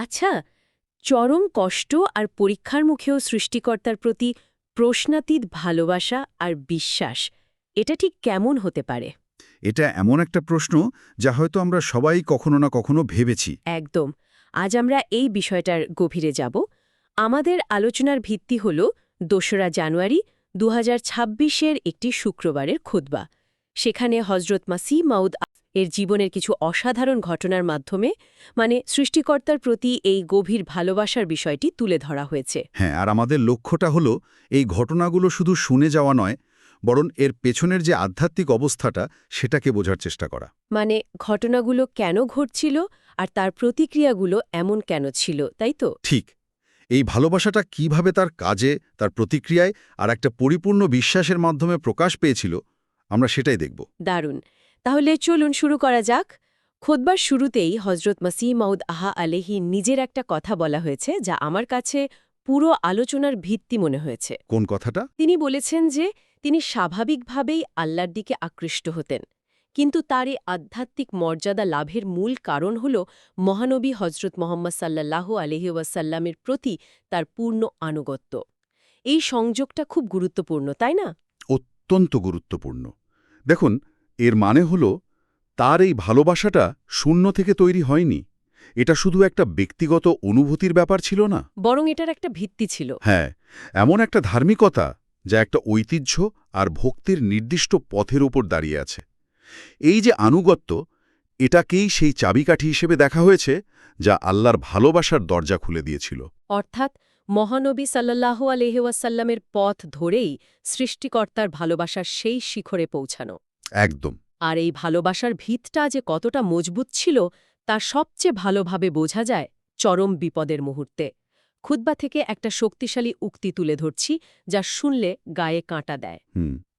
আচ্ছা চরম কষ্ট আর পরীক্ষার মুখেও সৃষ্টিকর্তার প্রতি প্রশ্নাতীত ভালোবাসা আর বিশ্বাস এটা ঠিক কেমন হতে পারে? এটা এমন একটা প্রশ্ন যা হয়তো আমরা সবাই কখনো না কখনো ভেবেছি। একদম। আজ আমরা এই বিষয়টার গভীরে যাব। আমাদের আলোচনার ভিত্তি হল দোসরা জানুয়ারি দু এর একটি শুক্রবারের খুতবা। সেখানে হজরত মাসি মাউদ এর জীবনের কিছু অসাধারণ ঘটনার মাধ্যমে মানে সৃষ্টিকর্তার প্রতি এই গভীর ভালোবাসার বিষয়টি তুলে ধরা হয়েছে। হ্যাঁ আর আমাদের লক্ষ্যটা হলো এই ঘটনাগুলো শুধু শুনে যাওয়া নয় বরং এর পেছনের যে আধ্যাত্মিক অবস্থাটা সেটাকে বোঝার চেষ্টা করা। মানে ঘটনাগুলো কেন ঘটছিল আর তার প্রতিক্রিয়াগুলো এমন কেন ছিল তাই তো? ঠিক। এই ভালোবাসাটা কীভাবে তার কাজে তার প্রতিক্রিয়ায় আর একটা পরিপূর্ণ বিশ্বাসের মাধ্যমে প্রকাশ পেয়েছিল আমরা সেটাই দেখব। দারুণ। তাহলে চলুন শুরু করা যাক। খোদবার শুরুতেই হজরত মাসিহ মাউদ আহা আলেহি নিজের একটা কথা বলা হয়েছে যা আমার কাছে পুরো আলোচনার ভিত্তি মনে হয়েছে। কোন কথাটা? তিনি বলেছেন যে তিনি স্বাভাবিকভাবেই আল্লাহর দিকে আকৃষ্ট হতেন কিন্তু তার এই আধ্যাত্মিক মর্যাদা লাভের মূল কারণ হল মহানবী হজরত মোহাম্মদ সাল্লাহ আলহি ওয়াসাল্লামের প্রতি তার পূর্ণ আনুগত্য। এই সংযোগটা খুব গুরুত্বপূর্ণ তাই না? অত্যন্ত গুরুত্বপূর্ণ। দেখুন এর মানে হল তার এই ভালোবাসাটা শূন্য থেকে তৈরি হয়নি। এটা শুধু একটা ব্যক্তিগত অনুভূতির ব্যাপার ছিল না। বরং এটার একটা ভিত্তি ছিল। হ্যাঁ এমন একটা ধার্মিকতা যা একটা ঐতিহ্য আর ভক্তির নির্দিষ্ট পথের ওপর দাঁড়িয়ে আছে। এই যে আনুগত্য এটাকেই সেই চাবিকাঠি হিসেবে দেখা হয়েছে যা আল্লাহর ভালোবাসার দরজা খুলে দিয়েছিল। অর্থাৎ মহানবী সাল্লাহ আলহিউসাল্লামের পথ ধরেই সৃষ্টিকর্তার ভালোবাসার সেই শিখরে পৌঁছানো। একদম। আর এই ভালোবাসার ভিতটা যে কতটা মজবুত ছিল তা সবচেয়ে ভালোভাবে বোঝা যায় চরম বিপদের মুহূর্তে। খুদ্া থেকে একটা শক্তিশালী উক্তি তুলে ধরছি যা শুনলে গায়ে কাঁটা দেয়।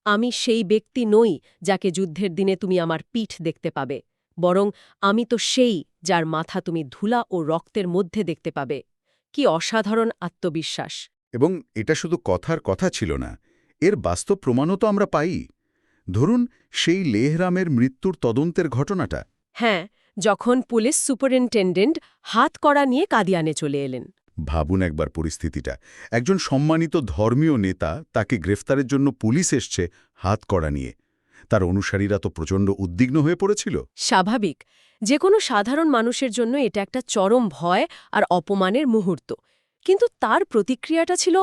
আমি সেই ব্যক্তি নই যাকে যুদ্ধের দিনে তুমি আমার পিঠ দেখতে পাবে বরং আমি তো সেই যার মাথা তুমি ধুলা ও রক্তের মধ্যে দেখতে পাবে। কি অসাধারণ আত্মবিশ্বাস। এবং এটা শুধু কথার কথা ছিল না এর বাস্তব প্রমাণও তো আমরা পাই। ধরুন সেই লেহরামের মৃত্যুর তদন্তের ঘটনাটা। হ্যাঁ যখন পুলিশ সুপারিনটেন্ডেন্ট হাত করা নিয়ে কাদিয়ানে চলে এলেন। ভাবুন একবার পরিস্থিতিটা। একজন সম্মানিত ধর্মীয় নেতা তাকে গ্রেফতারের জন্য পুলিশ এসছে হাত করা নিয়ে। তার অনুসারীরা তো প্রচণ্ড উদ্বিগ্ন হয়ে পড়েছিল। স্বাভাবিক। যে কোনো সাধারণ মানুষের জন্য এটা একটা চরম ভয় আর অপমানের মুহূর্ত। কিন্তু তার প্রতিক্রিয়াটা ছিল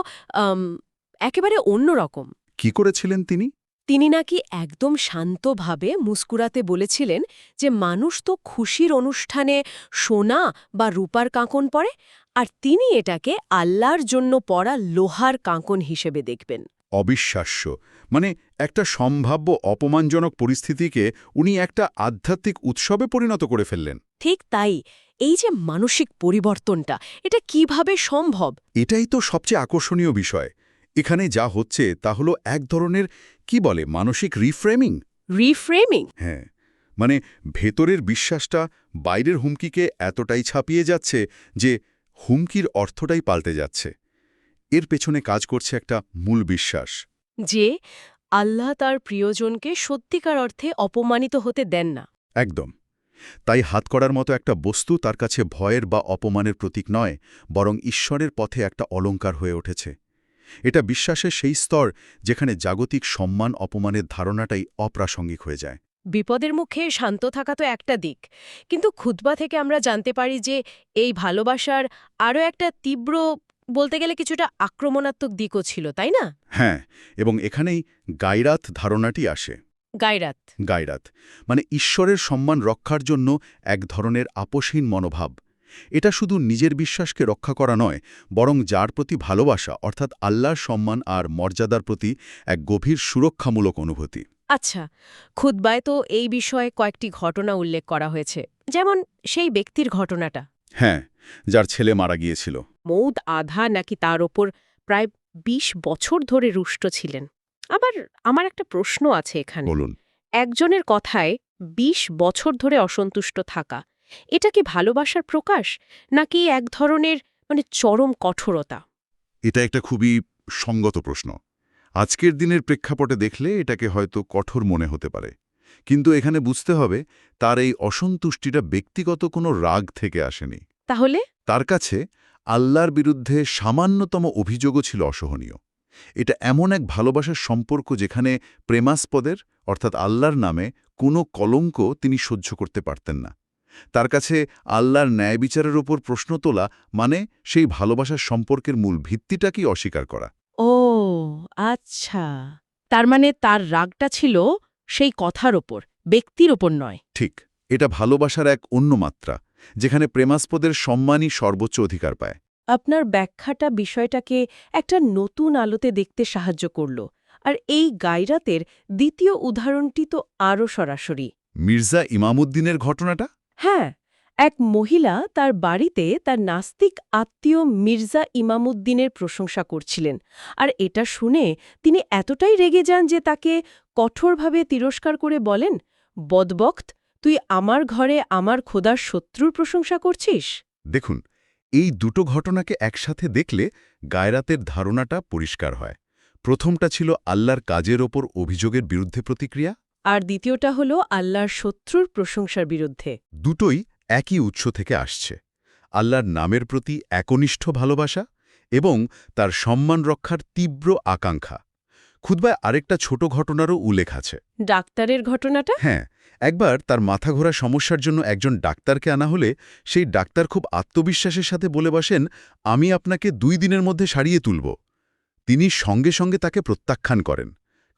একেবারে অন্যরকম। কি করেছিলেন তিনি? তিনি নাকি একদম শান্তভাবে মুস্কুরাতে বলেছিলেন যে মানুষ তো খুশির অনুষ্ঠানে সোনা বা রূপার কাঁকন পরে আর তিনি এটাকে আল্লাহর জন্য পড়া লোহার কাঁকন হিসেবে দেখবেন। অবিশ্বাস্য। মানে একটা সম্ভাব্য অপমানজনক পরিস্থিতিকে উনি একটা আধ্যাত্মিক উৎসবে পরিণত করে ফেললেন। ঠিক তাই। এই যে মানসিক পরিবর্তনটা এটা কীভাবে সম্ভব? এটাই তো সবচেয়ে আকর্ষণীয় বিষয়। এখানে যা হচ্ছে তা হলো এক ধরনের কি বলে? মানসিক রিফ্রেমিং রিফ্রেমিং হ্যাঁ। মানে ভেতরের বিশ্বাসটা বাইরের হুমকিকে এতটাই ছাপিয়ে যাচ্ছে যে হুমকির অর্থটাই পাল্টে যাচ্ছে। এর পেছনে কাজ করছে একটা মূল বিশ্বাস। যে আল্লাহ তার প্রিয়জনকে সত্যিকার অর্থে অপমানিত হতে দেন না। একদম। তাই হাত করার মতো একটা বস্তু তার কাছে ভয়ের বা অপমানের প্রতীক নয় বরং ঈশ্বরের পথে একটা অলঙ্কার হয়ে উঠেছে। এটা বিশ্বাসের সেই স্তর যেখানে জাগতিক সম্মান অপমানের ধারণাটাই অপ্রাসঙ্গিক হয়ে যায়। বিপদের মুখে শান্ত থাকা তো একটা দিক কিন্তু খুতবা থেকে আমরা জানতে পারি যে এই ভালোবাসার আরও একটা তীব্র বলতে গেলে কিছুটা আক্রমণাত্মক দিকও ছিল তাই না? হ্যাঁ এবং এখানেই গায়রাত ধারণাটি আসে। গায়রাত গায়রাত মানে ঈশ্বরের সম্মান রক্ষার জন্য এক ধরনের আপোষহীন মনোভাব এটা শুধু নিজের বিশ্বাসকে রক্ষা করা নয় বরং যার প্রতি ভালোবাসা অর্থাৎ আল্লাহর সম্মান আর মর্যাদার প্রতি এক গভীর সুরক্ষামূলক অনুভূতি। আচ্ছা খুতবায় তো এই বিষয়ে কয়েকটি ঘটনা উল্লেখ করা হয়েছে যেমন সেই ব্যক্তির ঘটনাটা। হ্যাঁ যার ছেলে মারা গিয়েছিল। মৌদ আধা নাকি তার ওপর প্রায় ২০ বছর ধরে রুষ্ট ছিলেন। আবার আমার একটা প্রশ্ন আছে এখানে। বলুন। একজনের কথায় ২০ বছর ধরে অসন্তুষ্ট থাকা এটা কি ভালোবাসার প্রকাশ নাকি এক ধরনের মানে চরম কঠোরতা? এটা একটা খুবই সঙ্গত প্রশ্ন। আজকের দিনের প্রেক্ষাপটে দেখলে এটাকে হয়তো কঠোর মনে হতে পারে। কিন্তু এখানে বুঝতে হবে তার এই অসন্তুষ্টিটা ব্যক্তিগত কোনো রাগ থেকে আসেনি। তাহলে? তার কাছে আল্লাহর বিরুদ্ধে সামান্যতম অভিযোগও ছিল অসহনীয়। এটা এমন এক ভালোবাসার সম্পর্ক যেখানে প্রেমাস্পদের অর্থাৎ আল্লাহর নামে কোনো কলঙ্ক তিনি সহ্য করতে পারতেন না। তার কাছে আল্লাহর ন্যায় বিচারের ওপর প্রশ্ন তোলা মানে সেই ভালোবাসার সম্পর্কের মূল ভিত্তিটাকেই অস্বীকার করা? ও আচ্ছা। তার মানে তার রাগটা ছিল সেই কথার ওপর ব্যক্তির ওপর নয়। ঠিক এটা ভালোবাসার এক অন্য মাত্রা যেখানে প্রেমাস্পদের সম্মানই সর্বোচ্চ অধিকার পায়। আপনার ব্যাখ্যাটা বিষয়টাকে একটা নতুন আলোতে দেখতে সাহায্য করল আর এই গায়রাতের দ্বিতীয় উদাহরণটি তো আরও সরাসরি। মির্জা ইমামুদ্দিনের ঘটনাটা? হ্যাঁ এক মহিলা তার বাড়িতে তার নাস্তিক আত্মীয় মির্জা ইমামুদ্দিনের প্রশংসা করছিলেন। আর এটা শুনে তিনি এতটাই রেগে যান যে তাকে কঠোরভাবে তিরস্কার করে বলেন, বদবক্ত, তুই আমার ঘরে আমার খোদার শত্রুর প্রশংসা করছিস? দেখুন, এই দুটো ঘটনাকে একসাথে দেখলে গায়রাতের ধারণাটা পরিষ্কার হয়। প্রথমটা ছিল আল্লাহর কাজের ওপর অভিযোগের বিরুদ্ধে প্রতিক্রিয়া আর দ্বিতীয়টা হল আল্লাহর শত্রুর প্রশংসার বিরুদ্ধে। দুটোই একই উৎস থেকে আসছে। আল্লাহর নামের প্রতি একনিষ্ঠ ভালোবাসা এবং তার সম্মান রক্ষার তীব্র আকাঙ্ক্ষা। খুদ্বায় আরেকটা ছোট ঘটনারও উল্লেখ আছে। ডাক্তারের ঘটনাটা? হ্যাঁ একবার তার মাথা ঘোরা সমস্যার জন্য একজন ডাক্তারকে আনা হলে সেই ডাক্তার খুব আত্মবিশ্বাসের সাথে বলে বসেন আমি আপনাকে দুই দিনের মধ্যে সারিয়ে তুলব। তিনি সঙ্গে সঙ্গে তাকে প্রত্যাখ্যান করেন।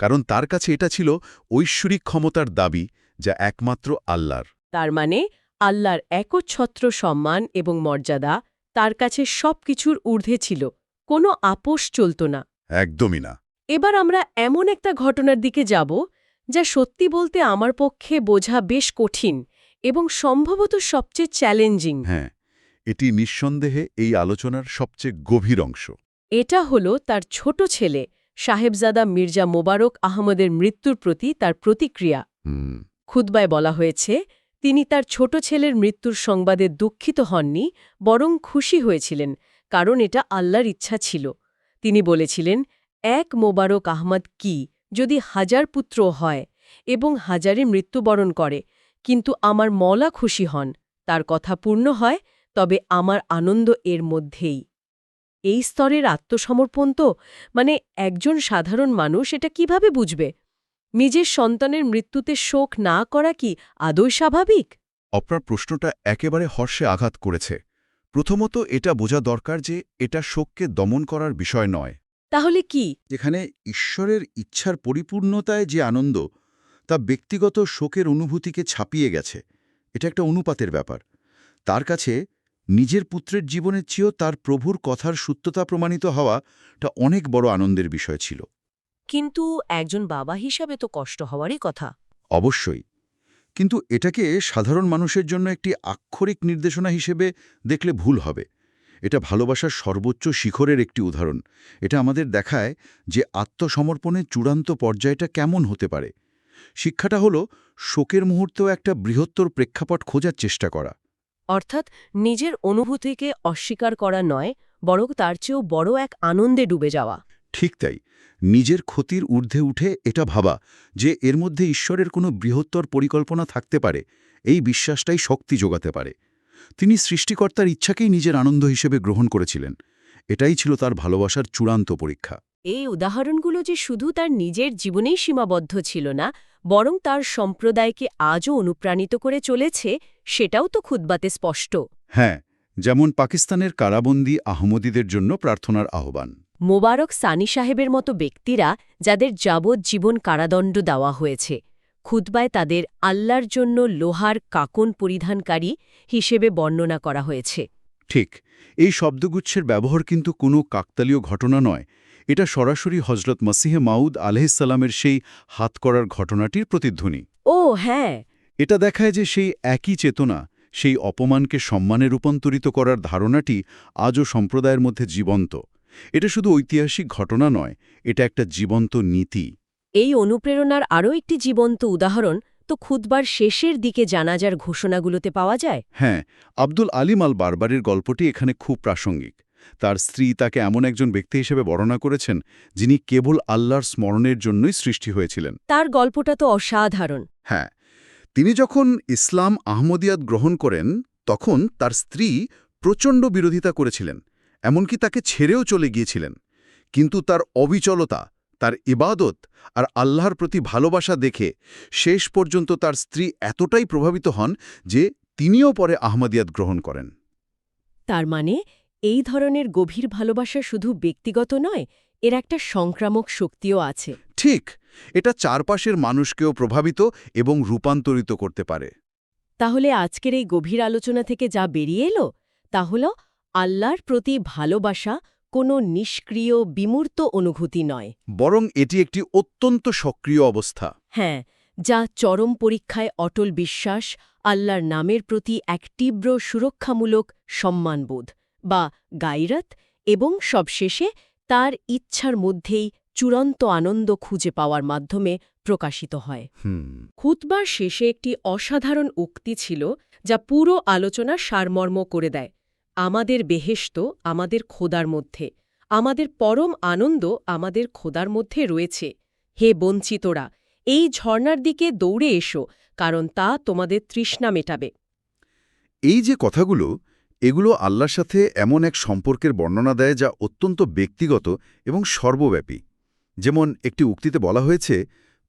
কারণ তার কাছে এটা ছিল ঐশ্বরিক ক্ষমতার দাবি যা একমাত্র আল্লাহর। তার মানে আল্লাহর একচ্ছত্র সম্মান এবং মর্যাদা তার কাছে সবকিছুর ঊর্ধ্বে ছিল কোনো আপোষ চলত না। একদমই না। এবার আমরা এমন একটা ঘটনার দিকে যাব যা সত্যি বলতে আমার পক্ষে বোঝা বেশ কঠিন এবং সম্ভবত সবচেয়ে চ্যালেঞ্জিং। হ্যাঁ এটি নিঃসন্দেহে এই আলোচনার সবচেয়ে গভীর অংশ। এটা হল তার ছোট ছেলে সাহেবজাদা মির্জা মোবারক আহমদের মৃত্যুর প্রতি তার প্রতিক্রিয়া। হুম। খুতবায় বলা হয়েছে তিনি তার ছোট ছেলের মৃত্যুর সংবাদে দুঃখিত হননি বরং খুশি হয়েছিলেন কারণ এটা আল্লাহর ইচ্ছা ছিল। তিনি বলেছিলেন এক মোবারক আহমদ কি যদি হাজার পুত্র হয় এবং হাজারে মৃত্যুবরণ করে কিন্তু আমার মলা খুশি হন তার কথা পূর্ণ হয় তবে আমার আনন্দ এর মধ্যেই। এই স্তরের আত্মসমর্পণ তো মানে একজন সাধারণ মানুষ এটা কীভাবে বুঝবে? নিজের সন্তানের মৃত্যুতে শোক না করা কি আদৌ স্বাভাবিক? আপনার প্রশ্নটা একেবারে হর্ষে আঘাত করেছে। প্রথমত এটা বোঝা দরকার যে এটা শোককে দমন করার বিষয় নয়। তাহলে কি? যেখানে ঈশ্বরের ইচ্ছার পরিপূর্ণতায় যে আনন্দ তা ব্যক্তিগত শোকের অনুভূতিকে ছাপিয়ে গেছে। এটা একটা অনুপাতের ব্যাপার। তার কাছে নিজের পুত্রের জীবনের চেয়েও তার প্রভুর কথার সত্যতা প্রমাণিত হওয়াটা অনেক বড় আনন্দের বিষয় ছিল। কিন্তু একজন বাবা হিসাবে তো কষ্ট হওয়ারই কথা। অবশ্যই। কিন্তু এটাকে সাধারণ মানুষের জন্য একটি আক্ষরিক নির্দেশনা হিসেবে দেখলে ভুল হবে। এটা ভালোবাসার সর্বোচ্চ শিখরের একটি উদাহরণ। এটা আমাদের দেখায় যে আত্মসমর্পণের চূড়ান্ত পর্যায়টা কেমন হতে পারে। শিক্ষাটা হলো শোকের মুহূর্তেও একটা বৃহত্তর প্রেক্ষাপট খোঁজার চেষ্টা করা। অর্থাৎ নিজের অনুভূতিকে অস্বীকার করা নয়, বরং তার চেয়েও বড় এক আনন্দে ডুবে যাওয়া। ঠিক তাই। নিজের ক্ষতির ঊর্ধ্বে উঠে এটা ভাবা যে এর মধ্যে ঈশ্বরের কোনো বৃহত্তর পরিকল্পনা থাকতে পারে, এই বিশ্বাসটাই শক্তি যোগাতে পারে। তিনি সৃষ্টিকর্তার ইচ্ছাকেই নিজের আনন্দ হিসেবে গ্রহণ করেছিলেন। এটাই ছিল তার ভালোবাসার চূড়ান্ত পরীক্ষা। এই উদাহরণগুলো যে শুধু তার নিজের জীবনেই সীমাবদ্ধ ছিল না বরং তার সম্প্রদায়কে আজও অনুপ্রাণিত করে চলেছে সেটাও তো খুদ্বাতে স্পষ্ট। হ্যাঁ যেমন পাকিস্তানের কারাবন্দী আহমদীদের জন্য প্রার্থনার আহ্বান। মোবারক সানি সাহেবের মতো ব্যক্তিরা যাদের যাবজ্জীবন কারাদণ্ড দেওয়া হয়েছে খুতবায় তাদের আল্লাহর জন্য লোহার কাকন পরিধানকারী হিসেবে বর্ণনা করা হয়েছে। ঠিক এই শব্দগুচ্ছের ব্যবহার কিন্তু কোনো কাকতালীয় ঘটনা নয় এটা সরাসরি হজরত মসিহে মাউদ আলহিসাল্লামের সেই হাত করার ঘটনাটির প্রতিধ্বনি। ও হ্যাঁ। এটা দেখায় যে সেই একই চেতনা সেই অপমানকে সম্মানে রূপান্তরিত করার ধারণাটি আজও সম্প্রদায়ের মধ্যে জীবন্ত। এটা শুধু ঐতিহাসিক ঘটনা নয় এটা একটা জীবন্ত নীতি। এই অনুপ্রেরণার আরও একটি জীবন্ত উদাহরণ তো খুতবার শেষের দিকে জানাজার ঘোষণাগুলোতে পাওয়া যায়। হ্যাঁ আব্দুল আলিম আল বারবারের গল্পটি এখানে খুব প্রাসঙ্গিক। তার স্ত্রী তাকে এমন একজন ব্যক্তি হিসেবে বর্ণনা করেছেন যিনি কেবল আল্লাহর স্মরণের জন্যই সৃষ্টি হয়েছিলেন। তার গল্পটা তো অসাধারণ। হ্যাঁ তিনি যখন ইসলাম আহমদিয়াত গ্রহণ করেন তখন তার স্ত্রী প্রচণ্ড বিরোধিতা করেছিলেন এমনকি তাকে ছেড়েও চলে গিয়েছিলেন। কিন্তু তার অবিচলতা তার ইবাদত আর আল্লাহর প্রতি ভালোবাসা দেখে শেষ পর্যন্ত তার স্ত্রী এতটাই প্রভাবিত হন যে তিনিও পরে আহমদিয়াত গ্রহণ করেন। তার মানে এই ধরনের গভীর ভালোবাসা শুধু ব্যক্তিগত নয় এর একটা সংক্রামক শক্তিও আছে। ঠিক এটা চারপাশের মানুষকেও প্রভাবিত এবং রূপান্তরিত করতে পারে। তাহলে আজকের এই গভীর আলোচনা থেকে যা বেরিয়ে এলো তা হল আল্লাহর প্রতি ভালোবাসা কোনো নিষ্ক্রিয় বিমূর্ত অনুভূতি নয়। বরং এটি একটি অত্যন্ত সক্রিয় অবস্থা। হ্যাঁ যা চরম পরীক্ষায় অটল বিশ্বাস আল্লাহর নামের প্রতি এক তীব্র সুরক্ষামূলক সম্মানবোধ। বা গাইরাত এবং সবশেষে তার ইচ্ছার মধ্যেই চূড়ান্ত আনন্দ খুঁজে পাওয়ার মাধ্যমে প্রকাশিত হয়। খুতবার শেষে একটি অসাধারণ উক্তি ছিল যা পুরো আলোচনা সারমর্ম করে দেয়। আমাদের বেহেশত আমাদের খোদার মধ্যে আমাদের পরম আনন্দ আমাদের খোদার মধ্যে রয়েছে। হে বঞ্চিতরা এই ঝর্ণার দিকে দৌড়ে এসো কারণ তা তোমাদের তৃষ্ণা মেটাবে। এই যে কথাগুলো এগুলো আল্লাহর সাথে এমন এক সম্পর্কের বর্ণনা দেয় যা অত্যন্ত ব্যক্তিগত এবং সর্বব্যাপী। যেমন একটি উক্তিতে বলা হয়েছে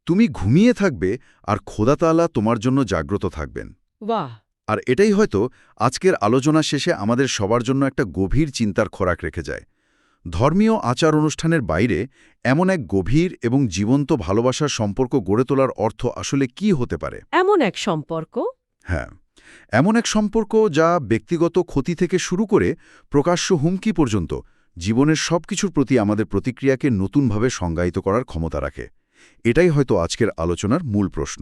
তুমি ঘুমিয়ে থাকবে আর খোদাতালা তোমার জন্য জাগ্রত থাকবেন। বাহ আর এটাই হয়তো আজকের আলোচনা শেষে আমাদের সবার জন্য একটা গভীর চিন্তার খোরাক রেখে যায়। ধর্মীয় আচার অনুষ্ঠানের বাইরে এমন এক গভীর এবং জীবন্ত ভালোবাসার সম্পর্ক গড়ে তোলার অর্থ আসলে কি হতে পারে? এমন এক সম্পর্ক? হ্যাঁ। এমন এক সম্পর্ক যা ব্যক্তিগত ক্ষতি থেকে শুরু করে প্রকাশ্য হুমকি পর্যন্ত জীবনের সব কিছুর প্রতি আমাদের প্রতিক্রিয়াকে নতুনভাবে সংজ্ঞায়িত করার ক্ষমতা রাখে। এটাই হয়তো আজকের আলোচনার মূল প্রশ্ন।